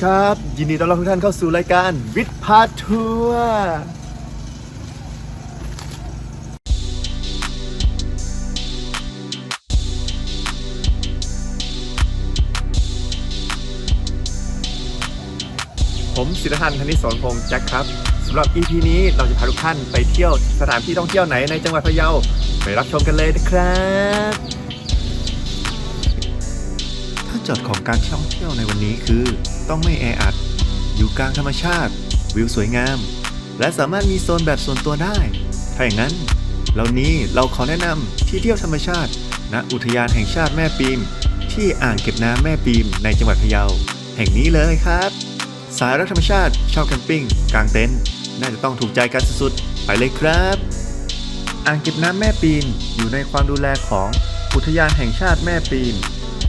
ีครับ ยินดีต้อนรับทุกท่านเข้าสู่รายการวิทย์พาทัวร์ผมศิรทันธนิสรพงษ์แจ็คครับสำหรับ EP นี้เราจะพาทุกท่านไปเที่ยวสถานที่ท่องเที่ยวไหนในจังหวัดพะเยาไปรับชมกันเลยนะครับถ้าโจทย์ของการท่องเที่ยวในวันนี้คือ ต้องไม่แออัด อยู่กลางธรรมชาติ วิวสวยงาม และสามารถมีโซนแบบส่วนตัวได้ ถ้าอย่างนั้นเหล่านี้เราขอแนะนำที่เที่ยวธรรมชาติณอุทยานแห่งชาติแม่ปีม ที่อ่างเก็บน้ำแม่ปีมในจังหวัดพะเยา แห่งนี้เลยครับ สายรักธรรมชาติชอบแคมปิ้งกางเต็นท์น่าจะต้องถูกใจกันสุดๆ ไปเลยครับ อ่างเก็บน้ำแม่ปีนอยู่ในความดูแลของอุทยานแห่งชาติแม่ปีน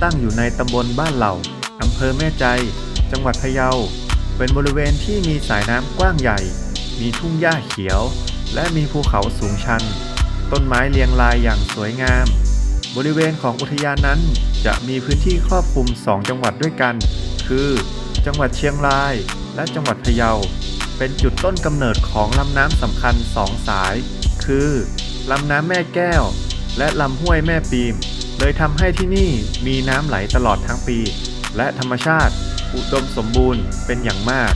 ตั้งอยู่ในตำบลบ้านเหล่าอำเภอแม่ใจ จังหวัดพะเยา เป็นบริเวณที่มีสายน้ำกว้างใหญ่ มีทุ่งหญ้าเขียว และมีภูเขาสูงชัน ต้นไม้เรียงรายอย่างสวยงาม บริเวณของอุทยานนั้นจะมีพื้นที่ครอบคลุม 2 จังหวัดด้วยกัน คือ จังหวัดเชียงราย และจังหวัดพะเยา เป็นจุดต้นกำเนิดของลำน้ำสำคัญสองสาย คือลำน้ำแม่แก้ว และลำห้วยแม่ปีมเลยทำให้ที่นี่มีน้ำไหลตลอดทั้งปี และธรรมชาติ อุดมสมบูรณ์เป็นอย่างมาก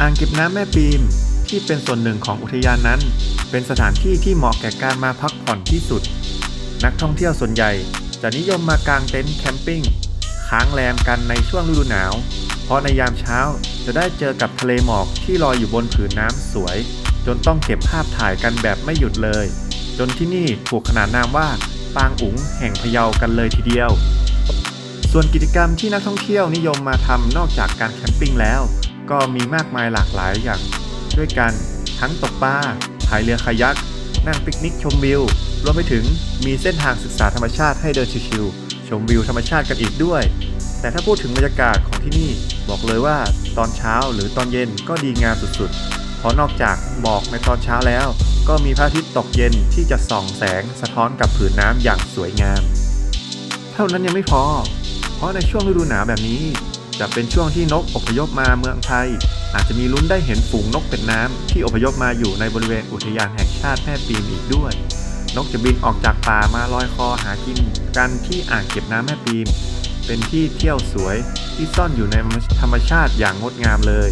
อ่างเก็บน้ำแม่ปีมที่เป็นส่วนหนึ่งของอุทยานนั้น เป็นสถานที่ที่เหมาะแก่การมาพักผ่อนที่สุด นักท่องเที่ยวส่วนใหญ่จะนิยมมากางเต็นท์แคมปิ้งค้างแรมกันในช่วงฤดูหนาว เพราะในยามเช้าจะได้เจอกับทะเลหมอกที่ลอยอยู่บนผืนน้ำสวย จนต้องเก็บภาพถ่ายกันแบบไม่หยุดเลย จนที่นี่ถูกขนานนามว่า ปางอุ๋งแห่งพะเยากันเลยทีเดียว ส่วนกิจกรรมที่นักท่องเที่ยวนิยมมาทำนอกจากการแคมปิ้งแล้ว ก็มีมากมายหลากหลายอย่างด้วยกัน ทั้งตกปลาพายเรือคายัก นั่งปิกนิกชมวิว รวมไปถึงมีเส้นทางศึกษาธรรมชาติให้เดินชิวๆชมวิวธรรมชาติกันอีกด้วย แต่ถ้าพูดถึงบรรยากาศของที่นี่บอกเลยว่าตอนเช้าหรือตอนเย็นก็ดีงามสุดๆ เพราะนอกจากหมอกในตอนเช้าแล้ว ก็มีพระอาทิตย์ตกเย็นที่จะส่องแสงสะท้อนกับผืนน้ำอย่างสวยงาม เท่านั้นยังไม่พอ เพราะในช่วงฤดูหนาวแบบนี้ จะเป็นช่วงที่นกอพยพมาเมืองไทย อาจจะมีลุ้นได้เห็นฝูงนกเป็ดน้ำที่อพยพมาอยู่ในบริเวณอุทยานแห่งชาติแม่ปีมอีกด้วย นกจะบินออกจากป่ามาลอยคอหากินกันที่อ่างเก็บน้ำแม่ปีมเป็นที่เที่ยวสวยที่ซ่อนอยู่ในธรรมชาติอย่างงดงามเลย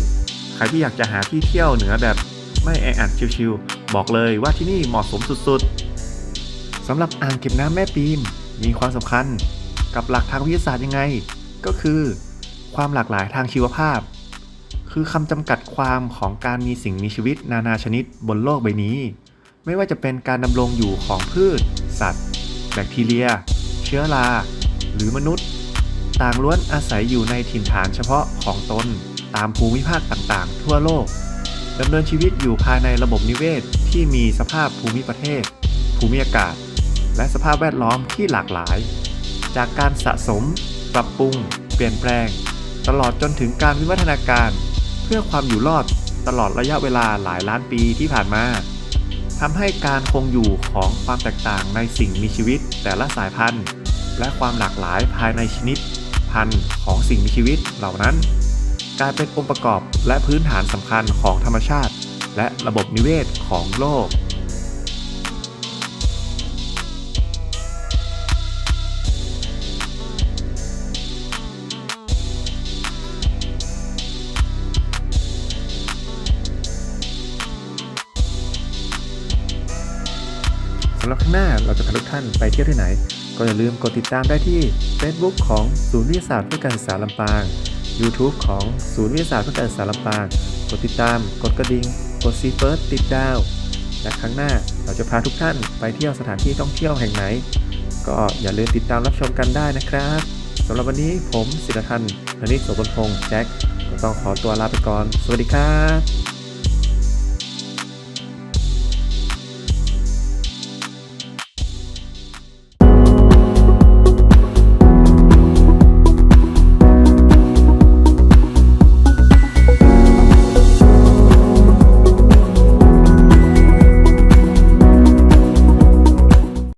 ใครที่อยากจะหาที่เที่ยวเหนือแบบไม่แออัดชิวๆบอกเลยว่าที่นี่เหมาะสมสุดๆสำหรับอ่างเก็บน้ำแม่ปีมมีความสำคัญ กับหลักทางวิทยาศาสตร์ยังไง ก็คือ ความหลากหลายทางชีวภาพ คือคำจำกัดความของการมีสิ่งมีชีวิตนานาชนิดบนโลกใบนี้ ไม่ว่าจะเป็นการดำรงอยู่ของพืช สัตว์ แบคทีเรีย เชื้อรา หรือมนุษย์ ต่างล้วนอาศัยอยู่ในถิ่นฐานเฉพาะของตนตามภูมิภาคต่างๆ ทั่วโลกดำเนินชีวิตอยู่ภายในระบบนิเวศที่มีสภาพภูมิประเทศ ภูมิอากาศ และสภาพแวดล้อมที่หลากหลาย จากการสะสม ปรับปรุง เปลี่ยนแปลง ตลอดจนถึงการวิวัฒนาการ เพื่อความอยู่รอดตลอดระยะเวลาหลายล้านปีที่ผ่านมาทำให้การคงอยู่ของความแตกต่างในสิ่งมีชีวิตแต่ละสายพันธุ์ และความหลากหลายภายในชนิด พันธุ์ของสิ่งมีชีวิตเหล่านั้นกลายเป็นองค์ประกอบและพื้นฐานสำคัญของธรรมชาติ และระบบนิเวศของโลกำหรับข้างหน้าเราจะพาทุกท่านไปเที่ยวที่ไหน ก็อย่าลืมกดติดตามได้ที่ Facebook ของศูนย์วิทยาศาสตร์เพื่อการศึกษาลำปาง YouTube ของศูนย์วิทยาศาสตร์เพื่อการศึกษาลำปาง กดติดตาม กดกระดิ่ง กดซีเฟิร์สติดดาว และครั้งหน้าเราจะพาทุกท่านไปเที่ยวสถานที่ท่องเที่ยวแห่งไหน ก็อย่าลืมติดตามรับชมกันได้นะครับสำหรับวันนี้ผมศิรทันพนิษฐ์โสพลพงษ์แจ็คก็ต้องขอตัวลาไปก่อน สวัสดีครับ